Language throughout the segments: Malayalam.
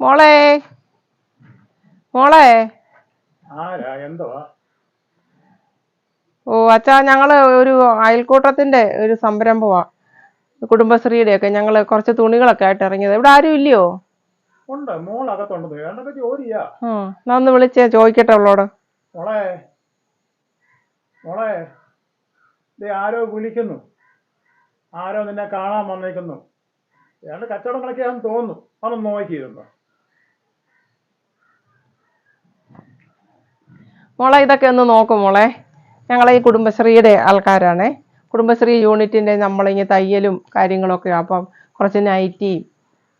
മോളെ. മോളെ. ഓ അച്ഛാ ഞങ്ങൾ ഒരു അയൽക്കൂട്ടത്തിന്റെ ഒരു സംരംഭമാ കുടുംബശ്രീയുടെ ഒക്കെ ഞങ്ങൾ കുറച്ച് തുണികളൊക്കെ ആയിട്ട് ഇറങ്ങിയത്. ഇവിടെ ആരും ഇല്ലയോ? ഉണ്ട്. മോളകത്തുണ്ട്. ജോലിയാ. എന്നാ ഒന്ന് വിളിച്ചേ ചോദിക്കട്ടെ അവളോട്. മോളെ. മോളെ. ആരോ വിളിക്കുന്നു. ആരോ നിന്നെ കാണാൻ വന്നേക്കുന്നു. ഏതാണ്ട് കളിക്കാൻ തോന്നുന്നു. അതൊന്ന് നോക്കിയിരുന്നു? മോളെ ഇതൊക്കെ ഒന്ന് നോക്കും മോളെ. ഞങ്ങളെ ഈ കുടുംബശ്രീയുടെ ആൾക്കാരാണേ. കുടുംബശ്രീ യൂണിറ്റിന്റെ നമ്മളിങ്ങനെ തയ്യലും കാര്യങ്ങളൊക്കെ അപ്പം കുറച്ച് നൈറ്റിയും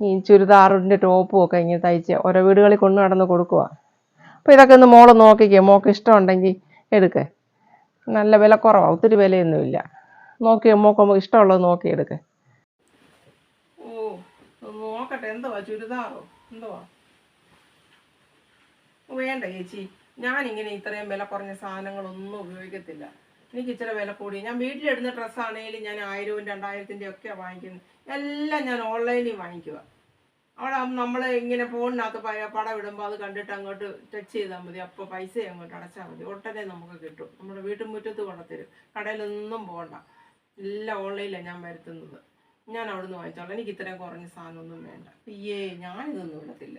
ഈ ചുരിദാറിന്റെ ടോപ്പും ഒക്കെ ഇങ്ങനെ തയ്ച്ച് ഓരോ വീടുകളിൽ കൊണ്ടു നടന്ന് കൊടുക്കുക അപ്പോൾ ഇതൊക്കെ ഒന്ന് മോൾ നോക്കിക്കേ. മോൾക്ക് ഇഷ്ടമുണ്ടെങ്കിൽ എടുക്ക്. നല്ല വില കുറവാണ് ഒത്തിരി വിലയൊന്നുമില്ല. നോക്കി മോക്ക് ഇഷ്ടമുള്ളത് നോക്കി എടുക്ക്. ഓ എന്തുവാ? ചുരിദാറോ? എന്തുവാ? വേണ്ട ചേച്ചി. ഞാനിങ്ങനെ ഇത്രയും വില കുറഞ്ഞ സാധനങ്ങളൊന്നും ഉപയോഗിക്കത്തില്ല. എനിക്ക് ഇച്ചിരി വില കൂടി ഞാൻ വീട്ടിലിടുന്ന ഡ്രസ്സാണെങ്കിലും ഞാൻ ആയിരവും രണ്ടായിരത്തിന്റെ ഒക്കെ വാങ്ങിക്കുന്നത്. എല്ലാം ഞാൻ ഓൺലൈനിൽ വാങ്ങിക്കുക അവിടെ നമ്മൾ ഇങ്ങനെ ഫോണിനകത്ത് പടം ഇടുമ്പോൾ അത് കണ്ടിട്ട് അങ്ങോട്ട് ടച്ച് ചെയ്താൽ മതി. അപ്പോൾ പൈസ അങ്ങോട്ട് അടച്ചാൽ മതി. ഉടനെ നമുക്ക് കിട്ടും. നമ്മുടെ വീട്ടുമുറ്റത്ത് കൊണ്ടുത്തരും കടയിലൊന്നും പോകണ്ട എല്ലാം ഓൺലൈനിലാണ് ഞാൻ വരുത്തുന്നത്. ഞാൻ അവിടുന്ന് വാങ്ങിച്ചോളാം. എനിക്ക് ഇത്രയും കുറഞ്ഞ സാധനമൊന്നും വേണ്ട. അയ്യേ ഞാനിതൊന്നും ഇടത്തില്ല.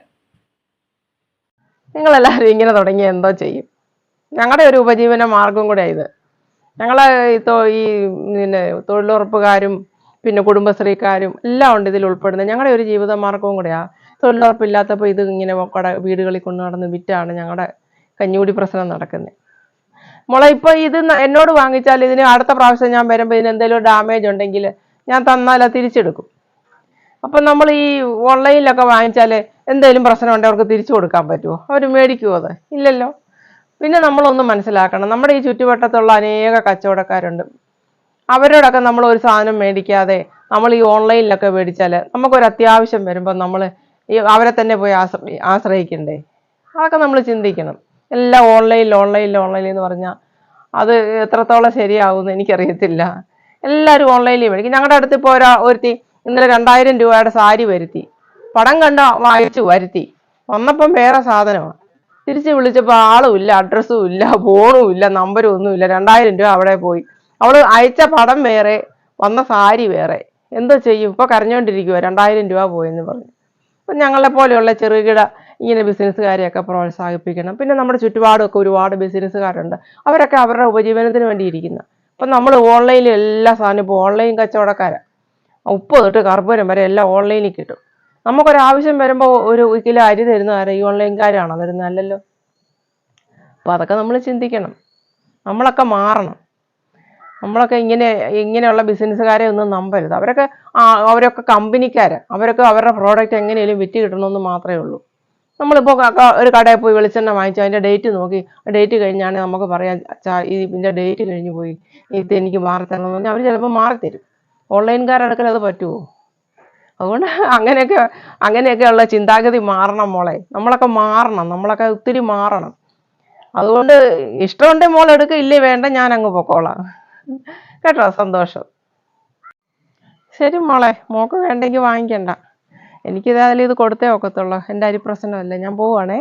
നിങ്ങളെല്ലാവരും ഇങ്ങനെ തുടങ്ങി എന്തോ ചെയ്യും. ഞങ്ങളുടെ ഒരു ഉപജീവന മാർഗം കൂടെ ഇത് ഞങ്ങളെ ഈ പിന്നെ തൊഴിലുറപ്പുകാരും പിന്നെ കുടുംബശ്രീക്കാരും എല്ലാം ഉണ്ട് ഇതിൽ ഉൾപ്പെടുന്നത്. ഞങ്ങളുടെ ഒരു ജീവിത മാർഗവും കൂടെയാണ് തൊഴിലുറപ്പില്ലാത്തപ്പോൾ ഇത് ഇങ്ങനെ കട വീടുകളിൽ കൊണ്ടു നടന്ന് വിറ്റാണ് ഞങ്ങളുടെ കഞ്ഞൂടി പ്രശ്നം നടക്കുന്നത് മോളെ ഇപ്പോൾ ഇത് എന്നോട് വാങ്ങിച്ചാൽ ഇതിന് അടുത്ത പ്രാവശ്യം ഞാൻ വരുമ്പോൾ ഇതിന് എന്തെങ്കിലും ഡാമേജ് ഉണ്ടെങ്കിൽ ഞാൻ തന്നാൽ തിരിച്ചെടുക്കും. അപ്പം നമ്മൾ ഈ ഓൺലൈനിലൊക്കെ വാങ്ങിച്ചാൽ എന്തെങ്കിലും പ്രശ്നം ഉണ്ടെങ്കിൽ അവർക്ക് തിരിച്ചു കൊടുക്കാൻ പറ്റുമോ അവർ മേടിക്കുമോ അത്? ഇല്ലല്ലോ. പിന്നെ നമ്മളൊന്ന് മനസ്സിലാക്കണം. നമ്മുടെ ഈ ചുറ്റുവട്ടത്തുള്ള അനേക കച്ചവടക്കാരുണ്ട്. അവരോടൊക്കെ നമ്മൾ ഒരു സാധനം മേടിക്കാതെ നമ്മൾ ഈ ഓൺലൈനിലൊക്കെ മേടിച്ചാൽ നമുക്കൊരു അത്യാവശ്യം വരുമ്പോൾ നമ്മൾ ഈ അവരെ തന്നെ പോയി ആശ്രയി ആശ്രയിക്കണ്ടേ? അതൊക്കെ നമ്മൾ ചിന്തിക്കണം. എല്ലാം ഓൺലൈനിൽ ഓൺലൈനിൽ ഓൺലൈനിൽ എന്ന് പറഞ്ഞാൽ അത് എത്രത്തോളം ശരിയാവുമെന്ന് എനിക്കറിയത്തില്ല. എല്ലാവരും ഓൺലൈനിൽ മേടിക്കും. ഞങ്ങളുടെ അടുത്ത് ഇപ്പോൾ ഒരാ ഒരുത്തി ഇന്നലെ രണ്ടായിരം രൂപയുടെ സാരി വരുത്തി. പടം കണ്ട വായിച്ചു വരുത്തി. വന്നപ്പം വേറെ സാധനമാണ് തിരിച്ച് വിളിച്ചപ്പോൾ ആളും ഇല്ല അഡ്രസ്സും ഇല്ല ഫോണും ഇല്ല നമ്പരും ഒന്നും ഇല്ല. രണ്ടായിരം രൂപ അവിടെ പോയി. അവൾ അയച്ച പടം വേറെ വന്ന സാരി വേറെ. എന്തോ ചെയ്യും? ഇപ്പൊ കരഞ്ഞോണ്ടിരിക്കുക രണ്ടായിരം രൂപ പോയെന്ന് പറഞ്ഞു. അപ്പം ഞങ്ങളെ പോലെയുള്ള ചെറുകിട ഇങ്ങനെ ബിസിനസ്സുകാരെയൊക്കെ പ്രോത്സാഹിപ്പിക്കണം. പിന്നെ നമ്മുടെ ചുറ്റുപാടുമൊക്കെ ഒരുപാട് ബിസിനസ്സുകാരുണ്ട്. അവരൊക്കെ അവരുടെ ഉപജീവനത്തിന് വേണ്ടി ഇരിക്കുന്ന. അപ്പം നമ്മൾ ഓൺലൈനിൽ എല്ലാ സാധനവും ഇപ്പോൾ ഓൺലൈൻ കച്ചവടക്കാരാണ് ഉപ്പ് തൊട്ട് കർപ്പൂരം വരെ എല്ലാം ഓൺലൈനിൽ കിട്ടും. നമുക്കൊരാവശ്യം വരുമ്പോൾ ഒരു കിലോ അരി തരുന്ന ആരാ? ഈ ഓൺലൈൻകാരാണോ? തരുന്നത് അല്ലല്ലോ അപ്പോൾ അതൊക്കെ നമ്മൾ ചിന്തിക്കണം. നമ്മളൊക്കെ മാറണം. നമ്മളൊക്കെ ഇങ്ങനെ ഇങ്ങനെയുള്ള ബിസിനസ്സുകാരെ ഒന്നും നമ്പരുത്. അവരൊക്കെ അവരൊക്കെ കമ്പനിക്കാർ അവരൊക്കെ അവരുടെ പ്രോഡക്റ്റ് എങ്ങനെയും വിറ്റ് കിട്ടണമെന്ന് മാത്രമേ ഉള്ളൂ. നമ്മളിപ്പോൾ ഒരു കടയിൽ പോയി വെളിച്ചെണ്ണ വാങ്ങിച്ചു അതിന്റെ ഡേറ്റ് നോക്കി. ഡേറ്റ് കഴിഞ്ഞാണെങ്കിൽ നമുക്ക് പറയാം ഈ ഇതിന്റെ ഡേറ്റ് കഴിഞ്ഞ് പോയി. ഇത് എനിക്ക് മാറി തരണമെന്ന് പറഞ്ഞാൽ അവർ ചിലപ്പോൾ മാറിത്തരും. ഓൺലൈൻകാരടക്കൽ അത് പറ്റുമോ അതുകൊണ്ട് അങ്ങനെയൊക്കെ അങ്ങനെയൊക്കെയുള്ള ചിന്താഗതി മാറണം മോളെ. നമ്മളൊക്കെ മാറണം. നമ്മളൊക്കെ ഒത്തിരി മാറണം. അതുകൊണ്ട് ഇഷ്ടമുണ്ടെങ്കിൽ മോൾ എടുക്കില്ലേ? വേണ്ട ഞാൻ അങ്ങ് പൊക്കോളാം. കേട്ടോ? സന്തോഷം. ശരി മോളെ. മോക്ക് വേണ്ടെങ്കിൽ വാങ്ങിക്കണ്ട. എനിക്കിതായാലും ഇത് കൊടുത്തേ ഒക്കത്തുള്ളൂ. എന്റെ അരി പ്രശ്നമല്ലേ. ഞാൻ പോവുകയാണേ